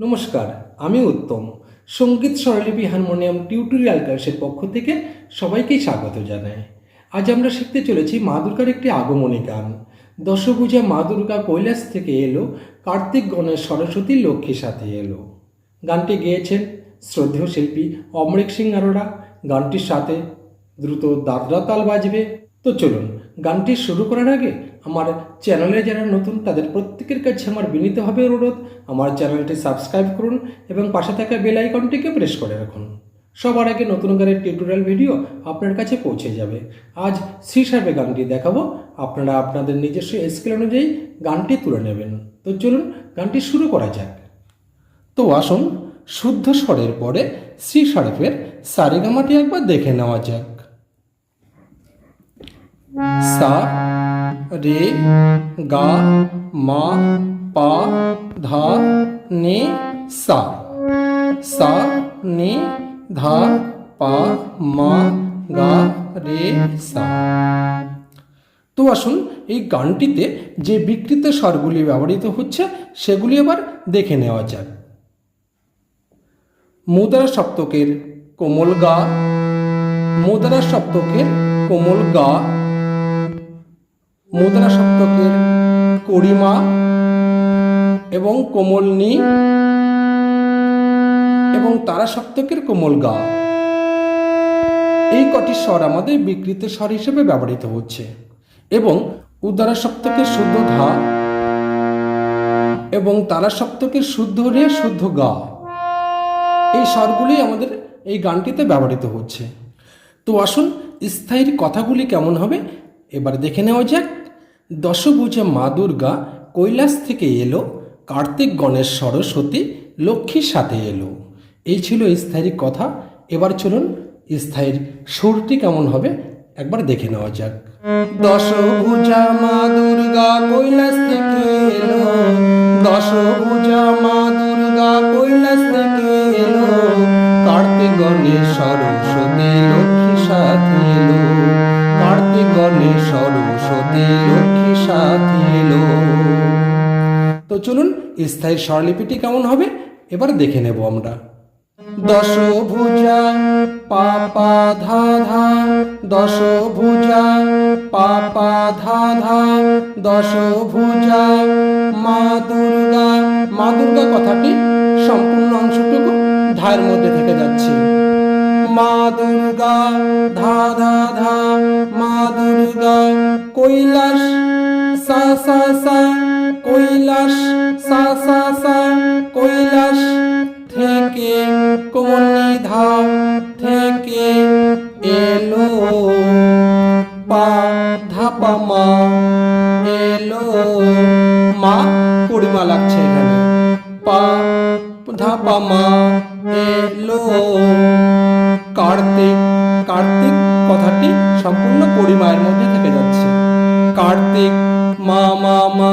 নমস্কার, আমি উত্তম। সংগীত স্বরলিপি হারমোনিয়াম টিউটোরিয়াল ক্লাসের পক্ষ থেকে সবাইকেই স্বাগত জানাই। আজ আমরা শিখতে চলেছি মা দুর্গার একটি আগমনী গান। দশভূজা মা দুর্গা কৈলাস থেকে এলো, কার্তিক গণেশ সরস্বতী লক্ষ্মীর সাথে এলো। গানটি গেয়েছেন শ্রদ্ধেয় শিল্পী অমরিক সিং আরোরা গানটির সাথে দ্রুত দাদরা তাল বাজবে। তো চলুন, গানটি শুরু করার আগে আমার চ্যানেলে যারা নতুন, তাদের প্রত্যেকের কাছে আমার বিনীতভাবে অনুরোধ। আমার চ্যানেলটি সাবস্ক্রাইব করুন এবং পাশে থাকা বেল আইকনটিকে প্রেস করে রাখুন। সবার আগে নতুন গানের টিউটোরিয়াল ভিডিও আপনার কাছে পৌঁছে যাবে। আজ সাহেবে গানটি দেখাবো। আপনারা আপনাদের নিজস্ব স্কেল অনুযায়ী গানটি তুলে নেবেন। তো চলুন, গানটি শুরু করা যাক। তো আসুন, শুদ্ধ স্বরের পরে সি সারেফের সারেগামাটি একবার দেখে নেওয়া যাক। সা রে, গা, মা, পা, ধা, নে, সা। সা, নে, ধা, পা, মা, গা, রে, সা। তো আসুন, এই গানটিতে যে বিকৃত স্বরগুলি ব্যবহৃত হচ্ছে, সেগুলি আবার দেখে নেওয়া যাক। মুদ্রা সপ্তকের কোমল গা, মুদ্রা সপ্তকের কোমল গা মুদ্রা সপ্তকের করিমা এবং কোমল নি এবং তারা সপ্তকের কোমল গা। এই কটি স্বর আমাদের বিকৃত স্বর হিসেবে ব্যবহৃত হচ্ছে এবং উদ্দারা সপ্তকের শুদ্ধ ধা এবং তারা সপ্তকের শুদ্ধ রে শুদ্ধ গা। এই স্বরগুলি আমাদের এই গানটিতে ব্যবহৃত হচ্ছে। তো আসুন স্থায়ীর কথাগুলি কেমন হবে, এবার দেখে নেওয়া যাক। দশভুজা মা দুর্গা কৈলাস থেকে এলো, কার্তিক গণেশ সরস্বতী লক্ষ্মীর সাথে এলো। এই ছিল স্থায়ীর কথা। এবার চলুন স্থায়ীর সুরটি কেমন হবে একবার দেখে নেওয়া যাক। দশভুজা মা দুর্গা কৈলাস থেকে এলো, দশভুজা মা দুর্গা কৈলাস থেকে এলো, কার্তিক গণেশ সরস্বতী লক্ষ্মী সাথে এলো, কার্তিক গণেশ সরস্বতী লক্ষ্মী সাথে তো চলুন স্থায়ী স্বরলিপিটি কেমন হবে? এবার দেখে নেব আমরা। দশভুজা, পাপা ধা ধা। দশভুজা, পাপা ধা ধা। দশভুজা, মা দুর্গা। মা দুর্গা কথাটি সম্পূর্ণ অংশটুকু ধায়ের মধ্যে থেকে যাচ্ছে। মা দুর্গা, ধা ধা ধা। মা দুর্গা, কৈলাস সা সা সা, কৈলাস, সা সা সা, কৈলাস, থেকে কোমনি ধাম থেকে এলো পা, ধাপা মা, এলো মা পরিমা লাগছে এখানে। পা, ধাপা মা, এলো কার্তিক কার্তিক কথাটি সম্পূর্ণ পরিমায়ের মধ্যে থেকে যাচ্ছে। কার্তিক মা মা মা,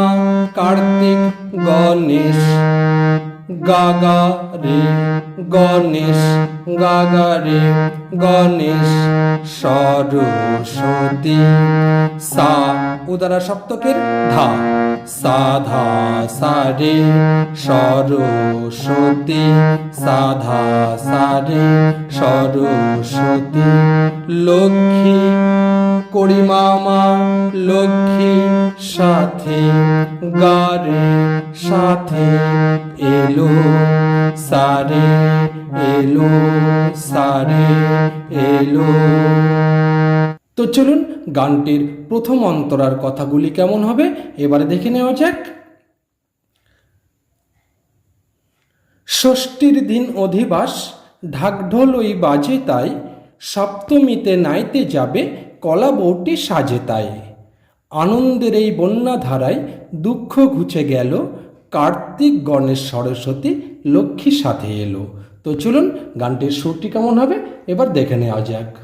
কার্তিক গণেশ, গাগা রে গণেশ, গাগা রে গণেশ, সরস্বতী, সা, উদারা সপ্তকের ধা, সা ধা, সা রে সরস্বতী, সা, ধা, সা সরস্বতী, লক্ষ্মী করিমামা লক্ষ্মী সাথে, গারে সাথে এলো, সারে এলো সারে এলো। তো চলুন গানটির প্রথম অন্তরার কথাগুলি কেমন হবে এবারে দেখে নেওয়া যাক। ষষ্ঠীর দিন অধিবাস, ঢাকঢোল ওই বাজে তাই, সপ্তমীতে নাইতে যাবে কলা বউটি সাজে তাই। আনন্দের এই বন্যা ধারায় দুঃখ ঘুচে গেল। কার্তিক গণেশ সরস্বতী লক্ষ্মীর সাথে এলো। তো চলুন, গানটির সুরটি কেমন হবে? এবার দেখে নেওয়া যাক।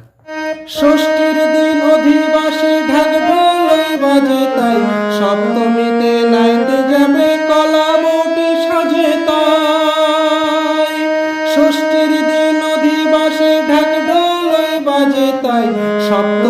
ষষ্ঠীর দিন অধিবাসী ঢাক ঢোলই বাজে তাই। সপ্তমীতে নাইতে যাবে কলা বউটি সাজে তাই। ষষ্ঠীর দিন অধিবাসী ঢাক ঢোলই বাজে তাই। সপ্তমীতে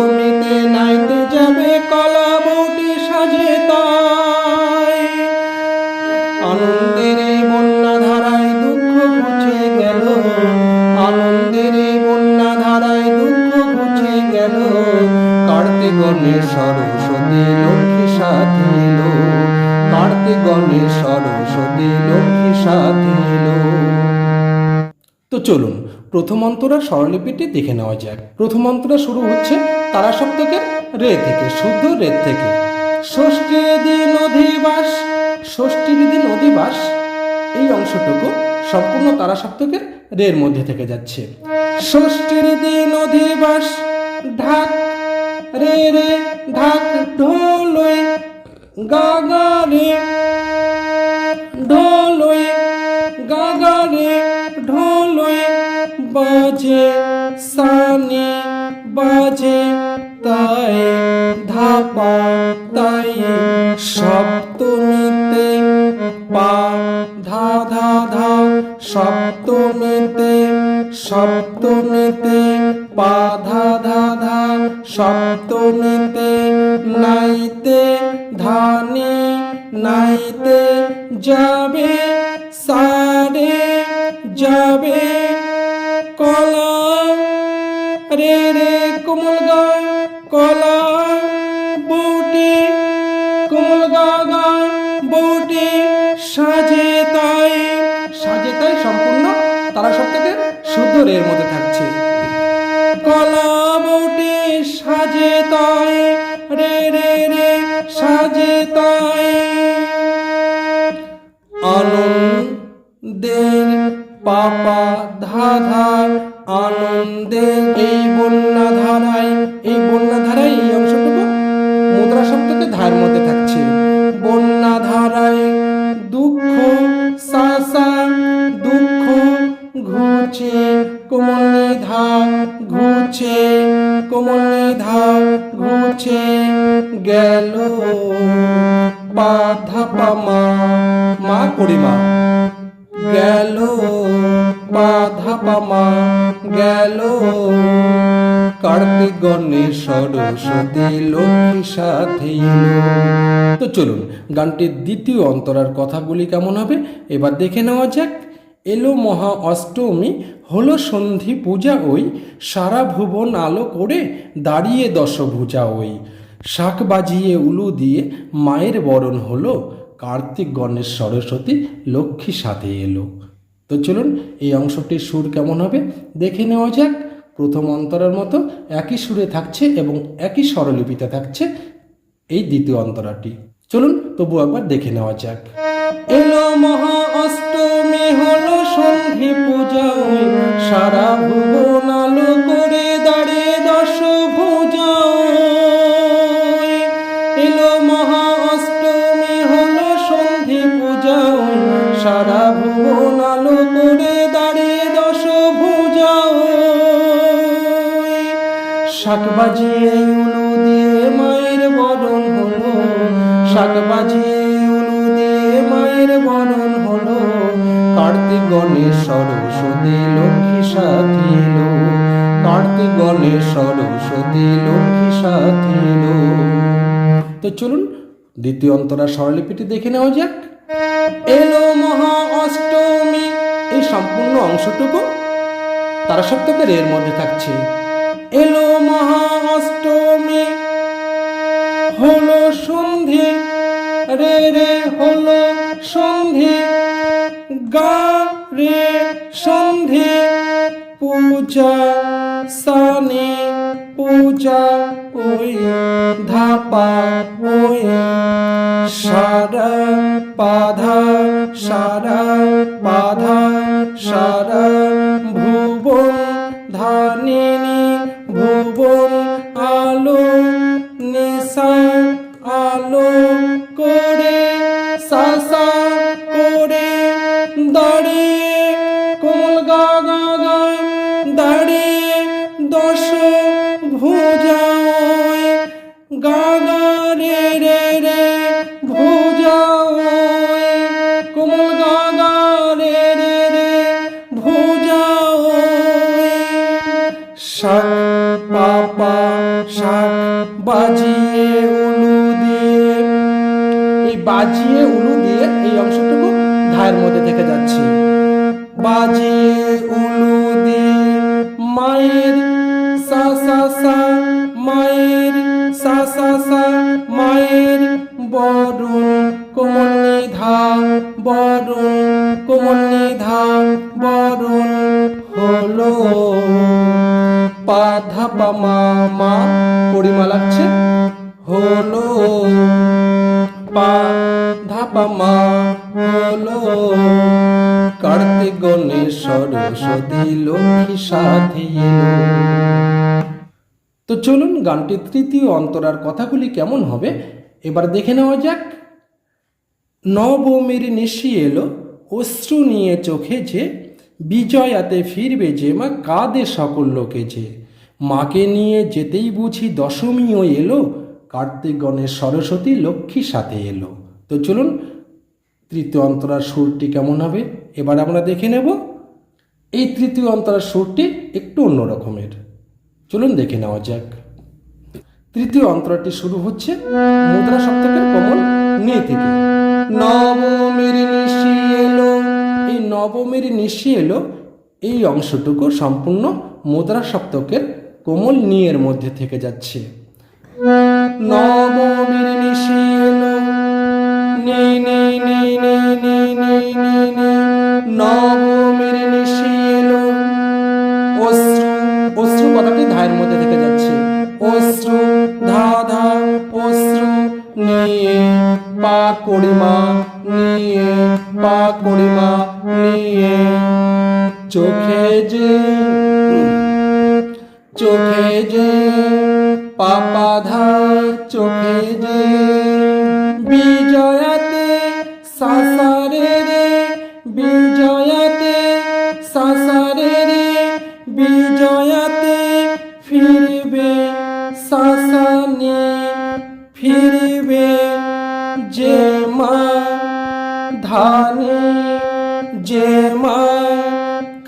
চলুন, প্রথম অন্তরা স্বরলিপিটি দেখে নেওয়া যাক। প্রথম অন্তরা শুরু হচ্ছে তারা সপ্তকের রে থেকে, শুদ্ধ রে থেকে। ষষ্ঠী দিন অধিবাস ষষ্ঠীর দিন অধিবাস, এই অংশটুকু সম্পূর্ণ তারা সপ্তকের রের মধ্যে থেকে যাচ্ছে। ষষ্ঠীর দিন অধিবাস, ঢাক, রে রে, ঢাক ঢোলই গাগা রে ঢোলই বাজে, সানি বাজে, তাই ধাপা, তাই সপ্তমীতে পা, ধা ধা ধা সপ্তমীতে সপ্তমীতে পা, ধা ধা ধা সপ্তমীতে নাইতে ধানে, নাইতে যাবে, সারে যাবে রে রে কোমল গা কলা সাজে তাই। সাজে তাই সম্পূর্ণ, তারা সব থেকে শুদ্ধ মধ্যে থাকছে। কলা, বউটি সাজে তাই, রে রে রে, সাজে তাই। আনন্দের পাপা আনন্দের এই বন্যা ধারায় এই বন্যা ধারায় এই অংশটুকু মুদ্রা সপ্তকে ধার মধ্যে থাকছে। বন্যা ধারায় দুঃখ, সাসা, দুঃখ ঘুচে কোমল ধা ঘুচে কোমল ধা ঘুচে গেল বাধা পামা, মা পরিমা গেল বাধা পামা গেল। কার্তিক গণেশ সরস্বতী লক্ষ্মী সাথে তো চলুন, গানটির দ্বিতীয় অন্তরার কথাগুলি কেমন হবে? এবার দেখে নেওয়া যাক। এলো মহা অষ্টমী, হলো সন্ধি পূজা ওই। সারা ভুবন আলো করে দাঁড়িয়ে দশভূজা ওই। শাক বাজিয়ে উলু দিয়ে মায়ের বরণ হলো। কার্তিক গণেশ সরস্বতী লক্ষ্মী সাথে এলো। তো চলুন এই অংশটির সুর কেমন হবে? দেখে নেওয়া যাক। প্রথম অন্তরের মতো একই সুরে থাকছে এবং একই স্বরলিপিতে থাকছে এই দ্বিতীয় অন্তরাটি। চলুন তবু একবার দেখে নেওয়া যাক। এলো মহা অষ্টমী হলো সন্ধি পূজা সারা ভুবন আলো করে দাঁড়িয়ে দশ ভুবন আলো করে দশ ভুজা ওই। শাক বাজিয়ে উলু দিয়ে মায়ের বরণ হলো। শাক বাজিয়ে উলু দিয়ে মায়ের বরণ হলো। কার্তিক গণেশ সরস্বতী লক্ষ্মী সাথী এলো। কার্তিক গণেশ সরস্বতী লক্ষ্মী সাথী এলো। তো চলুন দ্বিতীয় অন্তরা স্বরলিপিটি দেখে নেওয়া যাক। এলো মহা অষ্টমী। এই সম্পূর্ণ অংশটুকু তারা সপ্তকের এর মধ্যে থাকছে। এলো মহা অষ্টমী। হলো সন্ধি। রে রে হলো সন্ধি। গা রে সন্ধি। পূজা সানে। পূজা ওই ধাপা ওই সারা পাধা সারা বাধা সারা। বাজিয়ে উলু দিয়ে। এই বাজিয়ে উলু অংশটুকু ধায়ের মধ্যে থেকে যাচ্ছে। বাজিয়ে উলু দিয়ে মায়ের সা সা সা, মায়ের সা সা সা, মায়ের বরুণ কোমল নিধা, বরুণ কোমল নিধা, বরণ হলো। পা ধা পা মা পরিমা লাগছে। হলো পা ধা পা মা, হলো। কার্তিক গণেশ সরস্বতী লক্ষ্মী সাথী তো চলুন গানটির তৃতীয় অন্তরার কথাগুলি কেমন হবে? এবার দেখে নেওয়া যাক। নবমের নিশি এলো, অশ্রু নিয়ে চোখে যে, বিজয়াতে ফিরবে যে মা, কাঁদে সকল লোকে যে। মাকে নিয়ে যেতেই বুঝি দশমীও এলো কার্তিক গণেশ সরস্বতী লক্ষ্মীর সাথে এলো। তো চলুন, তৃতীয় অন্তরার সুরটি কেমন হবে? এবার আমরা দেখে নেব। এই তৃতীয় অন্তরার সুরটি একটু অন্য রকমের। চলুন দেখে নেওয়া যাক। তৃতীয় অন্তরাটি শুরু হচ্ছে মুদ্রা সপ্তকের কমল নে থেকে। নবমের নিশি এলো। এই নবমের নিশি এলো, এই অংশটুকু সম্পূর্ণ মুদ্রা সপ্তকের কোমল নিয়ের মধ্যে থেকে যাচ্ছে। নবমের নিশি এলো নি নি নি নি নি নি নি নি নবমের নিশি এলো অশ্রু অশ্রু কথাটি ধায়ের মধ্যে থেকে যাচ্ছে। অশ্রু, ধা ধা, অশ্রু, নিয়ে পা, করিমা, নিয়ে পা, করিমা, নিয়ে চোখে ধানে যে মা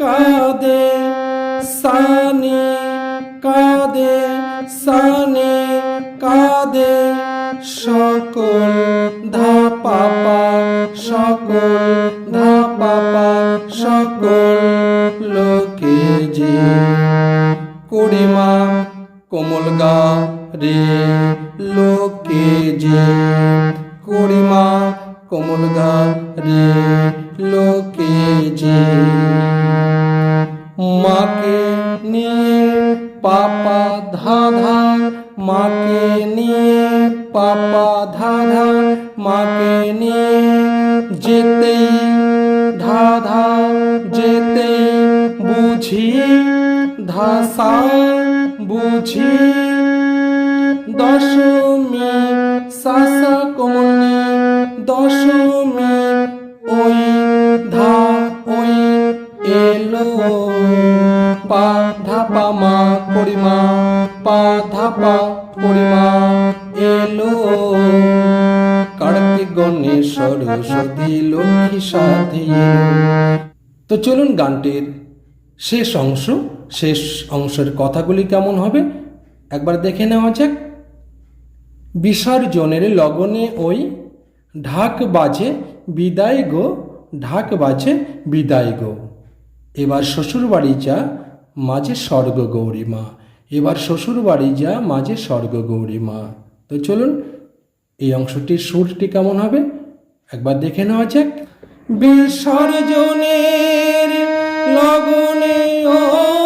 কাদে, সানে কাদে সানে কাদে। সকল ধা পাপা, সকল ধা পাপা, সকল লোকে যে কুড়িমা কোমল গা রে লোকে যে কুড়িমা কোমল গা রে লোকে যে মাকে নিয়ে পাপা ধা ধা মাকে নিয়ে পাপা ধা ধা মাকে নিয়ে যেতেই ধা ধা যেতেই বুঝি ধাসা, বুঝি দশমী, সাসা কমনি দশমী ধাপা পরিমা, এলো। কার্তিক গণেশ সরস্বতী লক্ষ্মী সাথে তো চলুন গানটির শেষ অংশ, শেষ অংশের কথাগুলি কেমন হবে? একবার দেখে নেওয়া যাক। বিসর্জনের লগনে ওই ঢাক বাজে, বিদায় গো, ঢাক বাজে, বিদায় গো। এবার শ্বশুর বাড়ি যা, মাঝে স্বর্গ গৌরী মা। এবার শ্বশুর বাড়ি যা, মাঝে স্বর্গ গৌরী মা। তো চলুন, এই অংশটির সুরটি কেমন হবে? একবার দেখে নেওয়া যাক। বিসর্জনের লগনে ও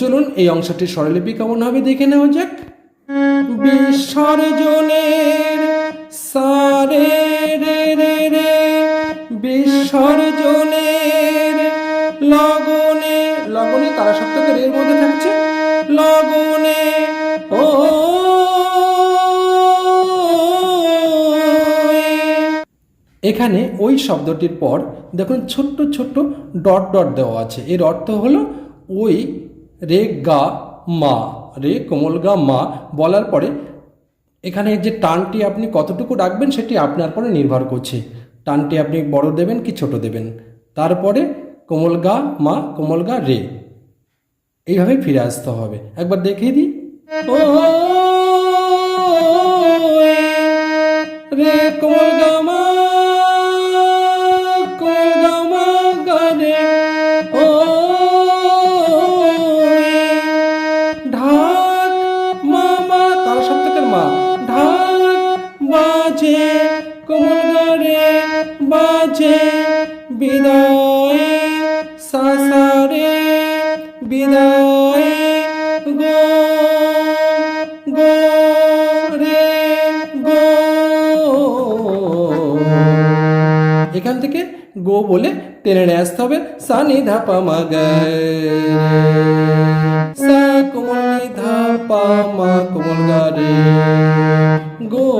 চলুন এই অংশটির স্বরলিপি কেমন হবে দেখে নেওয়া যাক। বিসর্জনের সারে রে রে রে বিসর্জনের লগনে লগনে তারা সপ্তকের এর মধ্যে থাকছে, লগনে, ও, এখানে ওই শব্দটির পর দেখুন ছোট্ট ছোট্ট ডট ডট দেওয়া আছে। এর অর্থ হলো ওই রে গা মা, রে কোমল গা মা বলার পরে এখানে যে টানটি আপনি কতটুকু রাখবেন সেটি আপনার পরে নির্ভর করছে। টানটি আপনি বড় দেবেন কি ছোট দেবেন? তারপরে কোমল গা মা, কোমল গা রে। এইভাবে ফিরে আসতে হবে। একবার দেখিয়ে দিই। রে কোমল কোমল গা রে বাজে বিদায় সাসারে বিদায় গো গো রে গো। এখান থেকে গো বলে টেনে আসতে হবে সা নি ধা পা মা গে সা কোমল নি ধা পা মা কোমল গা রে। গো।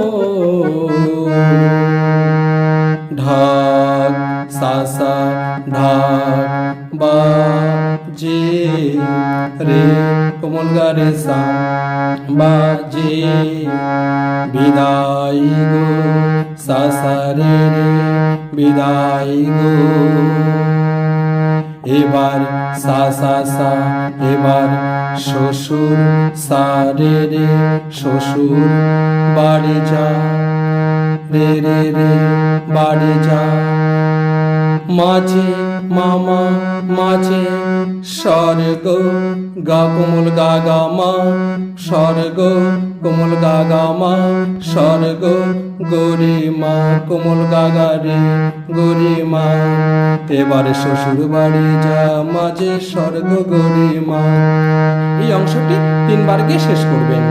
ঢাক, সা সা, ঢাক, বা, জে, রে, কোমল গা রে সা বাজে বিদায় গো, সা সা, রে রে, বিদায় গো। এবার সা সা সা, এবার শ্বশুর, সা, রে রে, শ্বশুর, বাড়ি যা, রে রে রে, বাড়ি যা। মাঝে মামা মাঝে স্বর্গ, গা কোমল গা গা মা, স্বর্গ, কোমল গা গা মা, স্বর্গ, গরি মা, কোমল গা গা রে, গরি মা। এবারে শ্বশুর বাড়ি যা, মাঝে স্বর্গ, গরি মা। এই অংশটি তিনবার গিয়ে শেষ করবেন।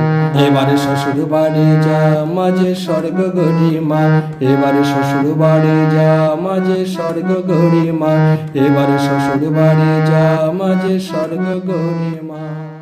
এবারে শ্বশুর বাড়ি যা, মাঝে স্বর্গ গরিমা এবারে শ্বশুর বাড়ি যা, মাঝে স্বর্গ গরিমা এবারে শ্বশুর বাড়ি যা মাঝে স্বর্গ গরিমা।